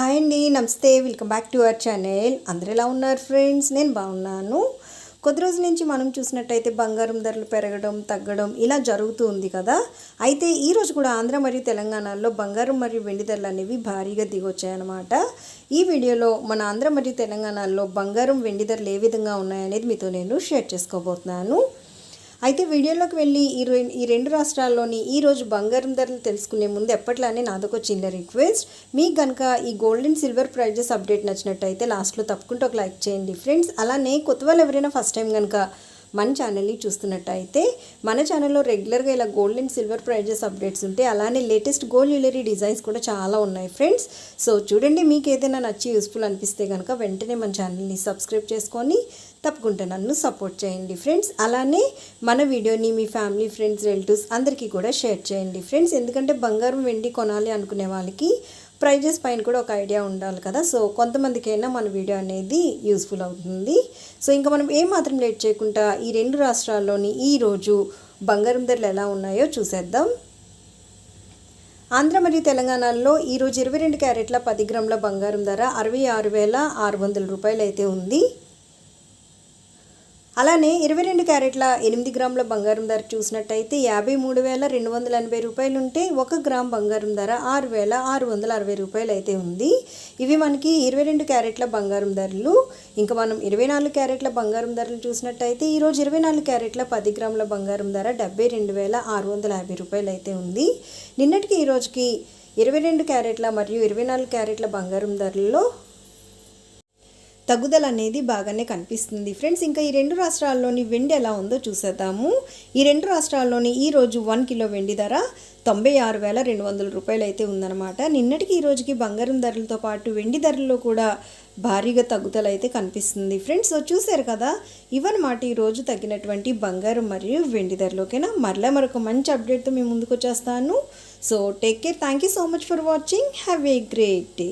Hi అండి నమస్తే. Welcome back to our channel అందరు ఎలా ఉన్నారు ఫ్రెండ్స్ నేను బాగున్నాను. కొద్ది రోజుల నుంచి మనం చూసినట్టయితే బంగారం ధరలు పెరగడం తగ్గడం ఇలా జరుగుతూ ఉంది కదా. అయితే ఈరోజు కూడా ఆంధ్ర మరియు తెలంగాణలో బంగారం మరియు వెండి ధరలు అనేవి భారీగా దిగొచ్చాయన్నమాట. ఈ వీడియోలో మన ఆంధ్ర మరియు తెలంగాణలో బంగారం వెండి ధరలు ఏ విధంగా ఉన్నాయనేది మీతో నేను షేర్ చేసుకోబోతున్నాను. అయితే వీడియోలోకి వెళ్ళి ఈ ఈ రెండు రాష్ట్రాల్లోని ఈరోజు బంగారం ధరలు తెలుసుకునే ముందు ఎప్పట్లానే నాదొక చిన్న రిక్వెస్ట్. మీకు కనుక ఈ gold and silver prizes update నచ్చినట్టయితే లాస్ట్లో తప్పకుండా ఒక లైక్ చేయండి. ఫ్రెండ్స్ అలానే కొత్త వాళ్ళు ఎవరైనా ఫస్ట్ టైం కనుక మన ఛానల్ని చూస్తున్నట్టయితే మన ఛానల్లో రెగ్యులర్గా ఇలా gold and silver prizes updates ఉంటాయి అలానే లేటెస్ట్ గోల్డ్ జ్యువెలరీ డిజైన్స్ కూడా చాలా ఉన్నాయి ఫ్రెండ్స్ సో చూడండి మీకు ఏదైనా నచ్చి యూస్ఫుల్ అనిపిస్తే కనుక వెంటనే మన ఛానల్ని సబ్స్క్రైబ్ చేసుకొని తప్పకుండా నన్ను సపోర్ట్ చేయండి ఫ్రెండ్స్ అలానే మన వీడియోని మీ ఫ్యామిలీ ఫ్రెండ్స్ రిలేటివ్స్ అందరికీ కూడా షేర్ చేయండి ఫ్రెండ్స్ ఎందుకంటే బంగారం వెండి కొనాలి అనుకునే వాళ్ళకి ప్రైజెస్ పైన కూడా ఒక ఐడియా ఉండాలి కదా. సో కొంతమందికైనా మన వీడియో అనేది యూస్ఫుల్ అవుతుంది. సో ఇంకా మనం ఏమాత్రం మాత్రం లేట్ చేయకుండా ఈ రెండు రాష్ట్రాల్లోని ఈ రోజు బంగారం ధరలు ఎలా ఉన్నాయో చూసేద్దాం. ఆంధ్ర మరియు తెలంగాణలో ఈరోజు ఇరవై రెండు క్యారెట్ల పది గ్రాముల బంగారం ధర అరవై ఆరు వేల ఆరు వందల రూపాయలు అయితే ఉంది. అలానే ఇరవై రెండు క్యారెట్ల ఎనిమిది గ్రాముల బంగారం ధర చూసినట్టయితే యాభై మూడు వేల రెండు వందల ఎనభై రూపాయలు ఉంటే ఒక గ్రామ్ బంగారం ధర ఆరు వేల ఆరు వందల అరవై రూపాయలు అయితే ఉంది. ఇవి మనకి ఇరవై రెండు క్యారెట్ల బంగారం ధరలు. ఇంకా మనం ఇరవై నాలుగు క్యారెట్ల బంగారం ధరలు చూసినట్టయితే ఈరోజు ఇరవై నాలుగు క్యారెట్ల పది గ్రాముల బంగారం ధర డెబ్బై రెండు వేల ఆరు వందల యాభై రూపాయలు అయితే ఉంది. నిన్నటికి ఈ రోజుకి ఇరవై రెండు క్యారెట్ల మరియు ఇరవై నాలుగు క్యారెట్ల బంగారం ధరల్లో తగ్గుదల అనేది బాగానే కనిపిస్తుంది. ఫ్రెండ్స్ ఇంకా ఈ రెండు రాష్ట్రాల్లోని వెండి ఎలా ఉందో చూసేద్దాము. ఈ రెండు రాష్ట్రాల్లోని ఈ రోజు వన్ కిలో వెండి ధర తొంభై ఆరు వేల రెండు వందల రూపాయలు అయితే ఉందన్నమాట. నిన్నటికి ఈ రోజుకి బంగారం ధరలతో పాటు వెండి ధరల్లో కూడా భారీగా తగ్గుదల అయితే కనిపిస్తుంది. ఫ్రెండ్స్ చూశారు కదా ఇవన్నమాట ఈ రోజు తగ్గినటువంటి బంగారం మరియు వెండి ధరలు మరలా మరొక మంచి అప్డేట్తో మేము ముందుకు వచ్చేస్తాను. So take care. Thank you so much for watching. Have a great day.